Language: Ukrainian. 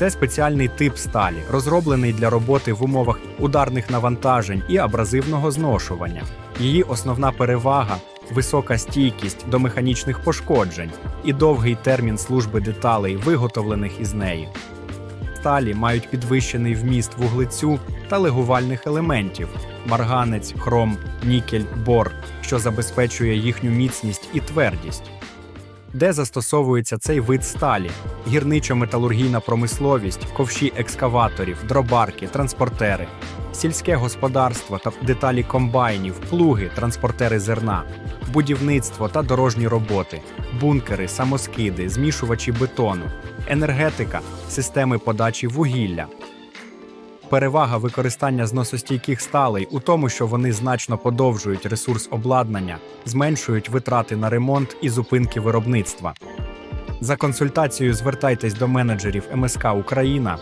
Це спеціальний тип сталі, розроблений для роботи в умовах ударних навантажень і абразивного зношування. Її основна перевага висока стійкість до механічних пошкоджень і довгий термін служби деталей, виготовлених із неї. Сталі мають підвищений вміст вуглецю та легувальних елементів марганець, хром, нікель, бор, що забезпечує їхню міцність і твердість. Де застосовується цей вид сталі? Гірничо-металургійна промисловість, ковші екскаваторів, дробарки, транспортери, сільське господарство та деталі комбайнів, плуги, транспортери зерна, будівництво та дорожні роботи, бункери, самоскиди, змішувачі бетону, енергетика, системи подачі вугілля. Перевага використання зносостійких сталей у тому, що вони значно подовжують ресурс обладнання, зменшують витрати на ремонт і зупинки виробництва. За консультацією звертайтесь до менеджерів МСК Україна